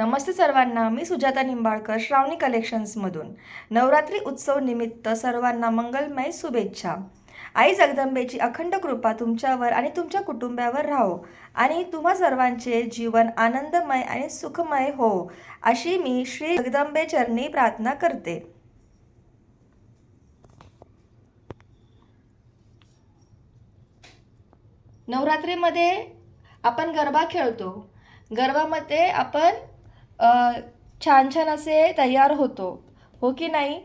नमस्ते सर्वांना मी सुजाता निंबाळकर श्रावणी कलेक्शन्समधून. नवरात्री उत्सव निमित्त सर्वांना मंगलमय शुभेच्छा. आई जगदंबेची अखंड कृपा तुमच्यावर आणि तुमच्या कुटुंबावर राहो आणि तुम्हा सर्वांचे जीवन आनंदमय आणि सुखमय हो अशी मी श्री जगदंबे चरणी प्रार्थना करते. नवरात्रीमध्ये आपण गरबा खेळतो. गरबामध्ये आपण छान छान असे तयार होतो. हो की नाही?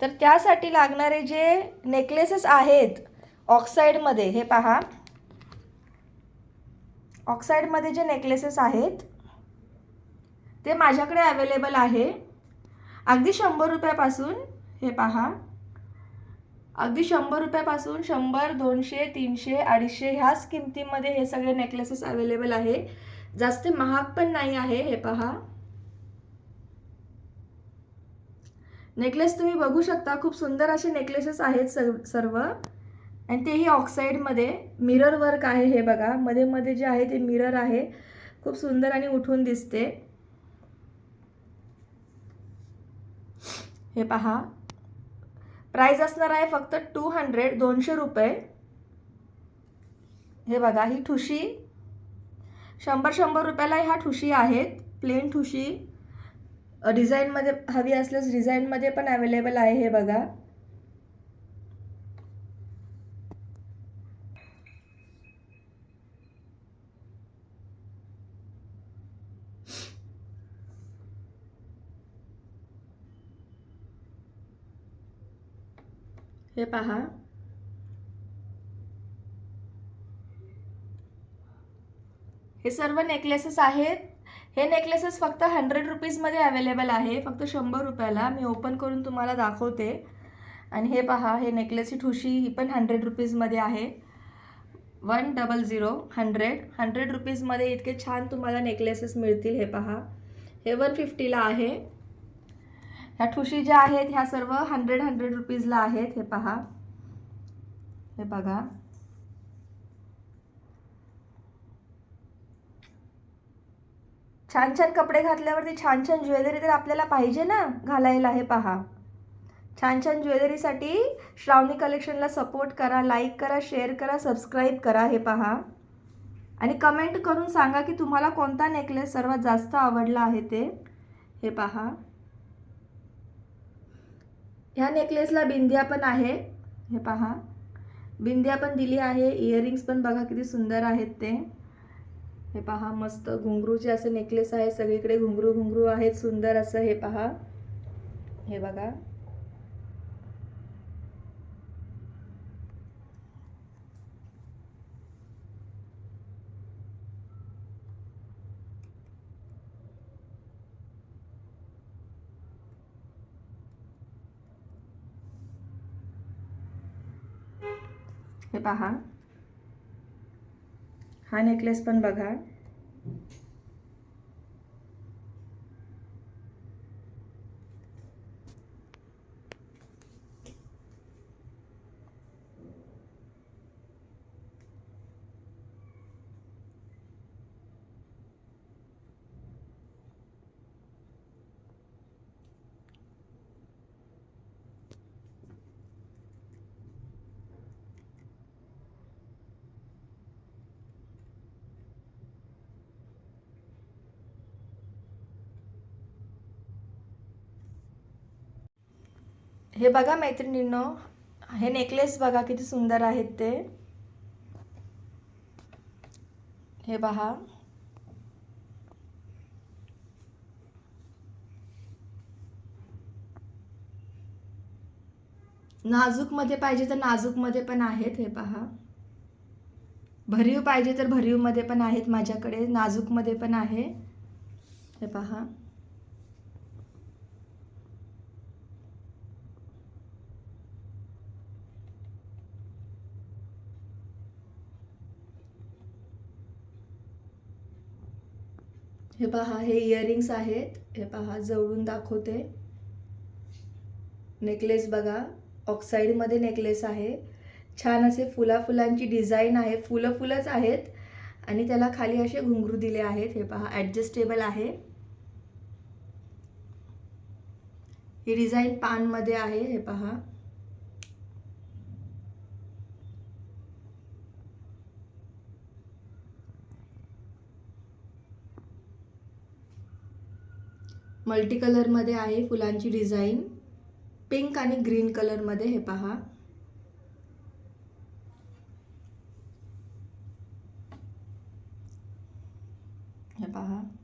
तर त्यासाठी लागणारे जे नेकलेसेस आहेत ऑक्साईडमध्ये हे पहा. ऑक्साईडमध्ये जे नेकलेसेस आहेत ते माझ्याकडे अवेलेबल आहे. अगदी शंभर रुपयापासून हे पहा. अगदी शंभर रुपयापासून शंभर दोनशे तीनशे अडीचशे ह्याच किमतीमध्ये हे सगळे नेकलेसेस अवेलेबल आहे. जास्त महाग पण नाही आहे हे पहा. नेकलेस तुम्ही बघू शकता खूप सुंदर असे नेकलेसेस आहेत सर्व सर्व. आणि तेही ऑक्साईडमध्ये. मिरर वर्क आहे हे बघा. मध्ये मध्ये जे आहे ते मिरर आहे. खूप सुंदर आणि उठून दिसते. हे पहा. प्राईज असणार आहे फक्त टू हंड्रेड दोनशे रुपये. हे बघा ही ठुशी. शंभर शंभर रुपयाला ह्या ठुशी आहेत. प्लेन ठुशी. डिझाईनमध्ये हवी असल्यास डिझाईनमध्ये पण अवेलेबल आहे हे बघा. हे पहा. हे सर्व नेकलेसेस आहेत. हे नेकलेसेस फक्त हंड्रेड रुपीजमध्ये अवेलेबल आहे. फक्त शंभर रुपयाला. मी ओपन करून तुम्हाला दाखवते. आणि हे पहा हे नेकलेसची ठुशी ही पण हंड्रेड रुपीजमध्ये आहे. One double zero hundred hundred रुपीजमध्ये इतके छान तुम्हाला नेकलेसेस मिळतील हे पहा. हे वन फिफ्टीला आहे. ह्या ठुशी ज्या आहेत ह्या सर्व हंड्रेड हंड्रेड रुपीजला आहेत हे पहा. हे बघा. छान छान कपडे घातल्यावरती छान छान ज्वेलरी तर आपल्याला पाहिजे ना घालायला हे पहा. छान छान ज्वेलरीसाठी श्रावणी कलेक्शनला सपोर्ट करा लाईक करा शेअर करा सबस्क्राईब करा हे पहा. आणि कमेंट करून सांगा की तुम्हाला कोणता नेकलेस सर्वात जास्त आवडला आहे ते हे पहा. ह्या नेकलेसला बिंदिया पण आहे हे पहा. बिंदिया पण दिली आहे इयरिंग्स पण बघा किती सुंदर आहेत ते. हे पहा मस्त घुंगरूचे असे नेकलेस आहे सगळीकडे घुंगरू घुंगरू आहेत सुंदर असं हे पहा. हे बघा. हे पहा. हा नेकलेस पण बघा. हे बघा मैत्रिणींनो हे नेकलेस बघा किती सुंदर आहेत ते. हे पहा नाजूकमध्ये पाहिजे तर नाजूकमध्ये पण आहेत हे पहा भरीव पाहिजे तर भरीवमध्ये पण आहेत माझ्याकडे नाजूकमध्ये पण आहे. हे पहा हे पहा हे इयरिंग्स आहेत. हे पहा जवळून दाखवते. नेकलेस बघा. ऑक्साईडमध्ये नेकलेस आहे. छान असे फुला फुलांची डिझाईन आहे. फुलं फुलंच आहेत. आणि त्याला खाली असे घुंगरू दिले आहेत. हे पहा ॲडजस्टेबल आहे. ही डिझाईन पानमध्ये आहे. हे पहा. मल्टी कलरमध्ये आहे फुलांची डिझाईन. पिंक आणि ग्रीन कलरमध्ये हे पहा. हे पहा.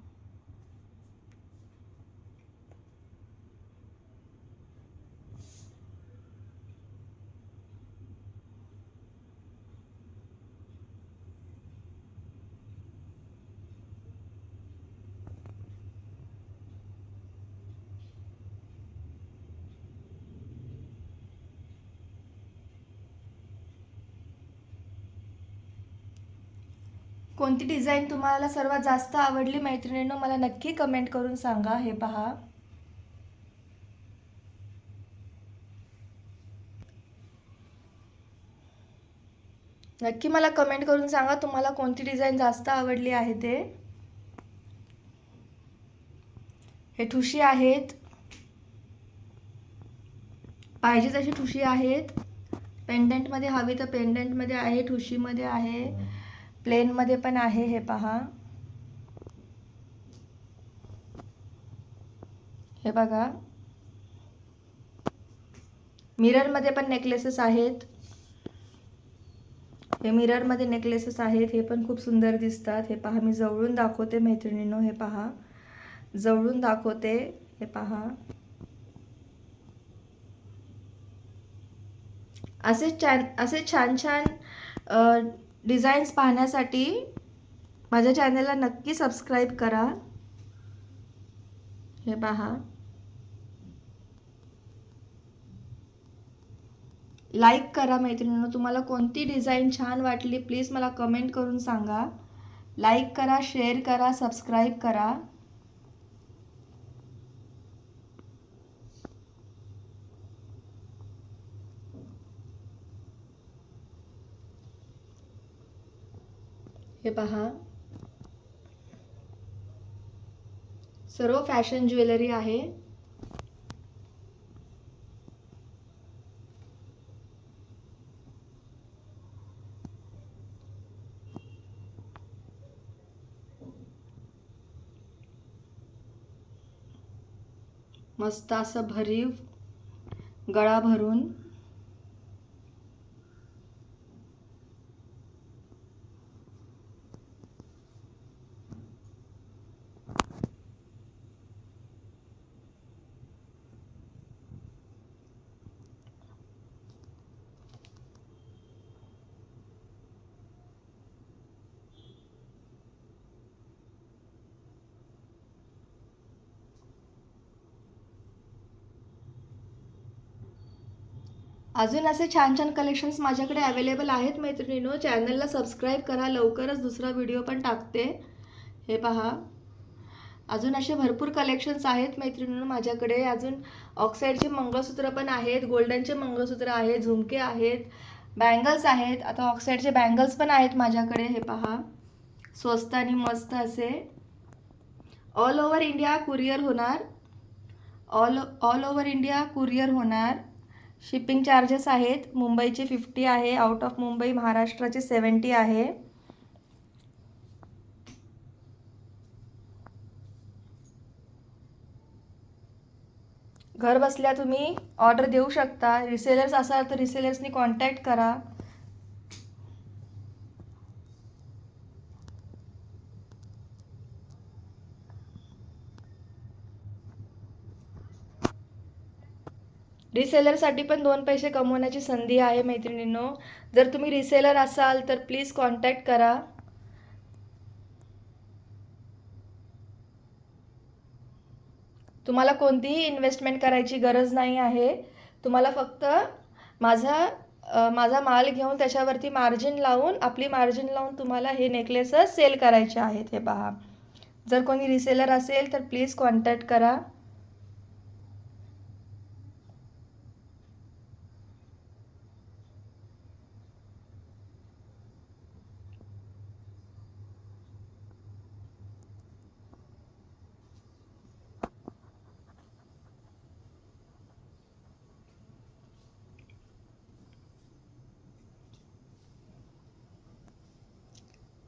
कोणती डिझाईन तुम्हाला सर्वात जास्त आवडली मैत्रिणींनो मला नक्की कमेंट करून सांगा. हे पहा. नक्की मला कमेंट करून सांगा तुम्हाला कोणती डिझाईन जास्त आवडली आहे ते. हे ठुशी आहेत. पाहिजे तशी ठुशी आहेत. पेंडंटमध्ये हवी तर पेंडंटमध्ये आहे ठुशीमध्ये आहे. प्लेनमध्ये पण आहे हे पहा. हे बघा. मिररमध्ये पण नेकलेसेस आहेत. हे मिररमध्ये नेकलेसेस आहेत. हे पण खूप सुंदर दिसतात. हे पहा मी जवळून दाखवते मैत्रिणींनो हे पहा. जवळून दाखवते हे पहा. असे छान असे छान छान डिझाईन्स पाहण्यासाठी माझ्या चॅनलला नक्की सबस्क्राईब करा. हे पहा. लाईक करा मैत्रिणींनो. तुम्हाला कोणती डिझाईन छान वाटली प्लीज मला कमेंट करून सांगा. लाईक करा शेअर करा सबस्क्राईब करा. हे पहा. सर्व फॅशन ज्वेलरी आहे. मस्त असं भरीव गळा भरून अजून असे छान छान कलेक्शन्स माझ्याकडे अवेलेबल आहेत मैत्रिणीनो. चॅनलला सबस्क्राईब करा. लवकरच दुसरा व्हिडिओ पण टाकते. हे पहा. अजून असे भरपूर कलेक्शन्स आहेत मैत्रिणींनो माझ्याकडे. अजून ऑक्साईडचे मंगळसूत्र पण आहेत गोल्डनचे मंगळसूत्र आहेत झुमके आहेत बँगल्स आहेत. आता ऑक्साईडचे बँगल्स पण आहेत माझ्याकडे. हे पहा. स्वस्त आणि मस्त असे. ऑल ओव्हर इंडिया कुरिअर होणार. All all over India courier होणार. शिपिंग चार्जेस आहेत. मुंबईचे फिफ्टी आहे. आउट ऑफ मुंबई महाराष्ट्राचे सेवन्टी आहे. घर बसल्या तुम्ही ऑर्डर देऊ शकता. रिसेलर्स असाल तर रिसेलर्सनी कॉन्टॅक्ट करा. रिसेलरसाठी पण दोन पैसे कमवण्याची संधी आहे मैत्रिणींनो. जर तुम्ही रिसेलर असाल तर प्लीज कॉन्टॅक्ट करा. तुम्हाला कोणतीही इन्व्हेस्टमेंट करायची गरज नाही आहे. तुम्हाला फक्त माझा माझा माल घेऊन त्याच्यावरती मार्जिन लावून आपली मार्जिन लावून तुम्हाला हे नेकलेस सेल करायचे आहेत हे पहा. जर कोणी रिसेलर असेल तर प्लीज कॉन्टॅक्ट करा.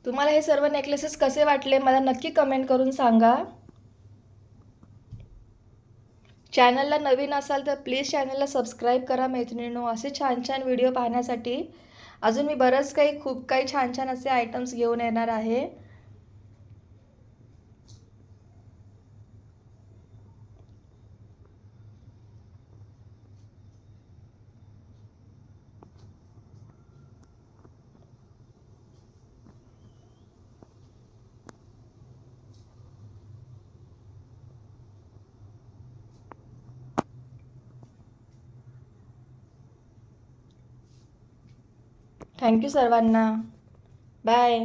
तुम्हाला हे सर्व नेकलेसेस कसे वाटले मला नक्की कमेंट करून सांगा. चॅनलला नवीन असाल तर प्लीज चॅनलला सबस्क्राईब करा मैत्रिणीनो. असे छान छान व्हिडिओ पाहण्यासाठी. अजून मी बरंच काही खूप काही छान छान असे आयटम्स घेऊन येणार आहे. थँक्यू सर्वांना बाय